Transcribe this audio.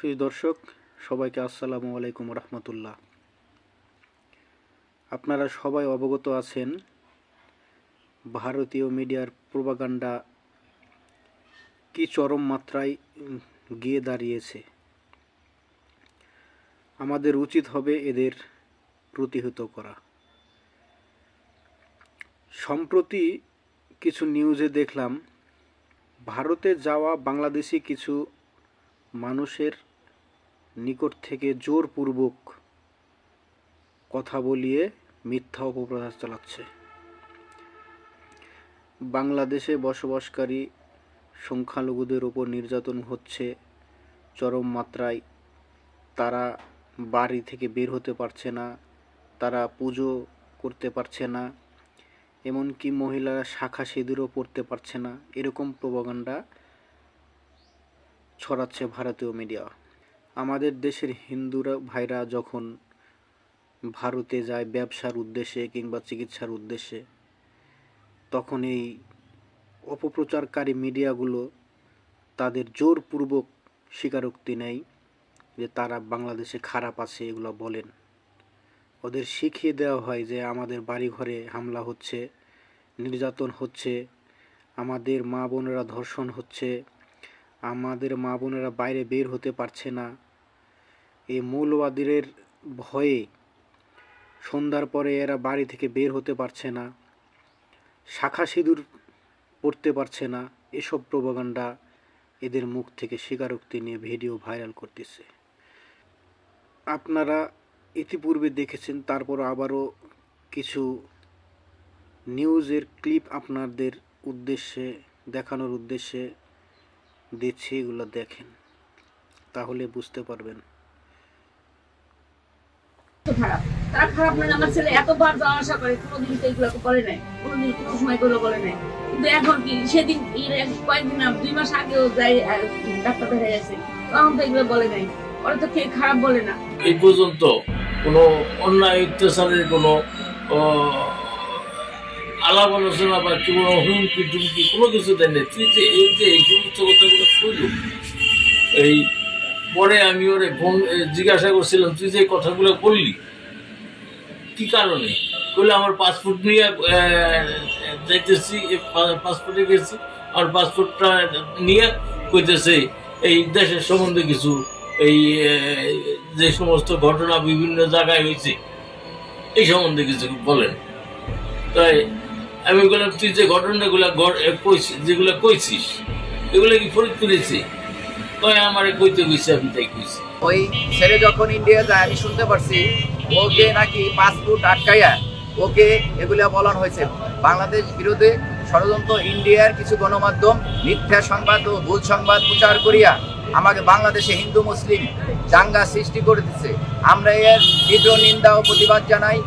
সুই দর্শক, সবাইকে আসসালামু আলাইকুম রহমতুল্লাহ। আপনারা সবাই অবগত আছেন, ভারতীয় মিডিয়ার প্রোপাগান্ডা কি চরম মাত্রায় গিয়ে দাঁড়িয়েছে। আমাদের উচিত হবে এদের প্রতিহত করা। সম্প্রতি কিছু নিউজে দেখলাম, ভারতে যাওয়া বাংলাদেশি কিছু মানুষের নিকট থেকে জোরপূর্বক কথা বলিয়ে মিথ্যা অপপ্রচার চালাচ্ছে। বাংলাদেশে বসবাসকারী সংখ্যালঘুদের ওপর নির্যাতন হচ্ছে চরম মাত্রায়। তারা বাড়ি থেকে বের হতে পারছে না, তারা পুজো করতে পারছে না, এমনকি মহিলারা শাখা সিঁদুরও পড়তে পারছে না। এরকম প্রবাগান্ডা ছড়াচ্ছে ভারতীয় মিডিয়া। আমাদের দেশের হিন্দুরা, ভাইরা যখন ভারতে যায় ব্যবসার উদ্দেশ্যে কিংবা চিকিৎসার উদ্দেশ্যে, তখন এই অপপ্রচারকারী মিডিয়াগুলো তাদের জোরপূর্বক স্বীকারোক্তি নেয় যে তারা বাংলাদেশে খারাপ আছে এগুলো বলেন। ওদের শিখিয়ে দেওয়া হয় যে আমাদের বাড়িঘরে হামলা হচ্ছে, নির্যাতন হচ্ছে, আমাদের মা বোনেরা ধর্ষণ হচ্ছে আমাদের মা বোনেরা বাইরে বের হতে পারছে না। এই মৌলবাদীদের ভয়ে সন্ধ্যার পরে এরা বাড়ি থেকে বের হতে পারছে না, শাখা সিঁদুর পড়তে পারছে না। এসব প্রবাগান্ডা এদের মুখ থেকে স্বীকারোক্তি নিয়ে ভিডিও ভাইরাল করতেছে। আপনারা ইতিপূর্বে দেখেছেন, তারপর আবারও কিছু নিউজের ক্লিপ আপনাদের উদ্দেশ্যে, দেখানোর উদ্দেশ্যে দিচ্ছি এগুলো দেখেন। তাহলে বুঝতে পারবেন। তো খারাপ। তারা খারাপ মানে আমার ছেলে এতবার যাওয়া আসা করে কোনোদিন তো এগুলো করে নাই কোনোদিন কোনো সময় এগুলো বলে নাই। কিন্তু এখন কি সেদিন কয়েকদিন দুই মাস আগেও যাই ডাক্তার দেখা গেছে তখন তো এগুলো বলে নাই। ওরা তো কে খারাপ বলে না। এই পর্যন্ত কোনো অন্যায় অত্যাচারের কোনো আলাপ আলোচনা বা কোনো হুমকি টুমকি কোনো কিছু দেয় না। তুই যে এই যে এই সমস্ত কথাগুলো কইল, এই পরে আমি ওরে ফোন জিজ্ঞাসা করছিলাম, তুই যে কথাগুলো বললি কি কারণে? বললে আমার পাসপোর্ট নিয়ে যাইতেছি পাসপোর্টে গেছি, আর পাসপোর্টটা নিয়ে কইতেছে, এই দেশের সম্বন্ধে কিছু, এই যে সমস্ত ঘটনা বিভিন্ন জায়গায় হয়েছে এই সম্বন্ধে কিছু বলেন। তাই আমি বললাম, তুই যে ঘটনাগুলো যেগুলো কইছিস, এগুলো কি ফরিদপুরেছি তাই আমার কইতে কইছে, আমি তাই কইছি। ওই ছেলে যখন ইন্ডিয়া যায়, আমি শুনতে পারছি, ওকে নাকি পাসপোর্ট আটকাইয়া ওকে এগুলা বলানো হয়েছে। বাংলাদেশ বিরোধে ষড়যন্ত্র ইন্ডিয়ার কিছু গণমাধ্যম মিথ্যা সংবাদ ও ভুল সংবাদ প্রচার করিয়া আমাকে বাংলাদেশে হিন্দু, মুসলিম দাঙ্গা সৃষ্টি করে দিচ্ছে। আমরা এর তীব্র নিন্দা ও প্রতিবাদ জানাই।